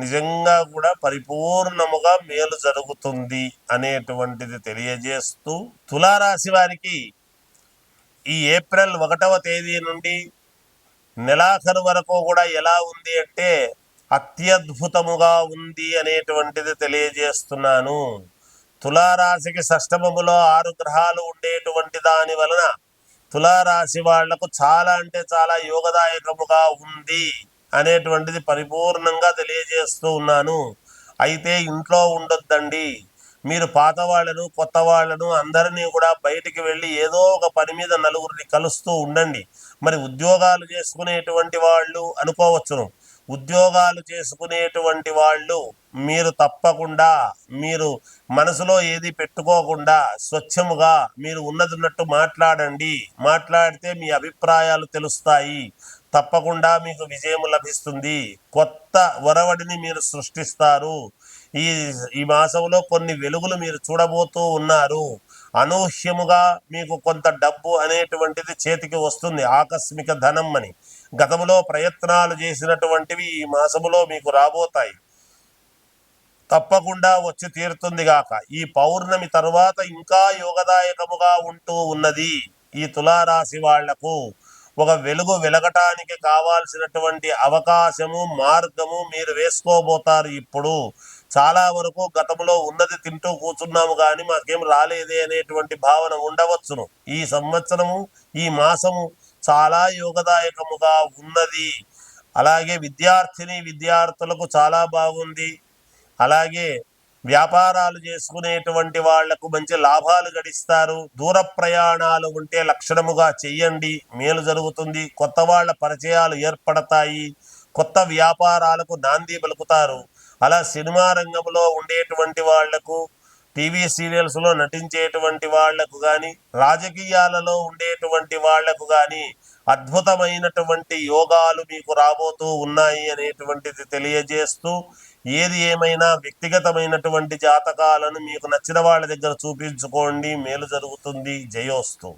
నిజంగా కూడా పరిపూర్ణముగా మేలు జరుగుతుంది అనేటువంటిది తెలియజేస్తూ తులారాశి వారికి ఈ ఏప్రిల్ ఒకటవ తేదీ నుండి నెలాఖరు వరకు కూడా ఎలా ఉంది అంటే అత్యద్భుతముగా ఉంది అనేటువంటిది తెలియజేస్తున్నాను. తులారాశికి షష్టమములో ఆరు గ్రహాలు ఉండేటువంటి దాని వలన తులారాశి వాళ్ళకు చాలా అంటే చాలా యోగదాయకముగా ఉంది. అనేటువంటిది పరిపూర్ణంగా తెలియజేస్తూ ఉన్నాను. అయితే ఇంట్లో ఉండొద్దండి. మీరు పాత వాళ్ళను కొత్త వాళ్ళను అందరినీ కూడా బయటికి వెళ్ళి ఏదో ఒక పని మీద నలుగురిని కలుస్తూ ఉండండి. మరి ఉద్యోగాలు చేసుకునేటువంటి వాళ్ళు అనుకోవచ్చును. ఉద్యోగాలు చేసుకునేటువంటి వాళ్ళు మీరు తప్పకుండా మీరు మనసులో ఏది పెట్టుకోకుండా స్వచ్ఛముగా మీరు ఉన్నదున్నట్టు మాట్లాడండి. మాట్లాడితే మీ అభిప్రాయాలు తెలుస్తాయి. తప్పకుండా మీకు విజయం లభిస్తుంది. కొత్త ఒరవడిని మీరు సృష్టిస్తారు. ఈ ఈ మాసంలో కొన్ని వెలుగులు మీరు చూడబోతూ ఉన్నారు. అనూహ్యముగా మీకు కొంత డబ్బు అనేటువంటిది చేతికి వస్తుంది. ఆకస్మిక ధనం అని. గతంలో ప్రయత్నాలు చేసినటువంటివి ఈ మాసములో మీకు రాబోతాయి. తప్పకుండా వచ్చి తీరుతుంది గాక. ఈ పౌర్ణమి తరువాత ఇంకా యోగదాయకముగా ఉంటూ ఉన్నది ఈ తులారాశి వాళ్ళకు. ఒక వెలుగు వెలగటానికి కావాల్సినటువంటి అవకాశము మార్గము మీరు వేసుకోబోతారు ఇప్పుడు. చాలా వరకు గతంలో ఉన్నది తింటూ కూర్చున్నాము కానీ మాకేం రాలేదే అనేటువంటి భావన ఉండవచ్చును. ఈ సంవత్సరము ఈ మాసము చాలా యోగదాయకముగా ఉన్నది. అలాగే విద్యార్థిని విద్యార్థులకు చాలా బాగుంది. అలాగే వ్యాపారాలు చేసుకునేటువంటి వాళ్ళకు మంచి లాభాలు గడిస్తారు. దూర ప్రయాణాలు ఉంటే లక్షణముగా చెయ్యండి. మేలు జరుగుతుంది. కొత్త వాళ్ళ పరిచయాలు ఏర్పడతాయి. కొత్త వ్యాపారాలకు నాంది పలుకుతారు. అలా సినిమా రంగంలో ఉండేటువంటి వాళ్ళకు టీవీ సీరియల్స్లో నటించేటువంటి వాళ్ళకు కానీ రాజకీయాలలో ఉండేటువంటి వాళ్ళకు కానీ అద్భుతమైనటువంటి యోగాలు మీకు రాబోతూ ఉన్నాయి అనేటువంటిది తెలియజేస్తూ ఏది ఏమైనా వ్యక్తిగతమైనటువంటి జాతకాలను మీకు నచ్చిన వాళ్ళ దగ్గర చూపించుకోండి. మేలు జరుగుతుంది. జయోస్తు.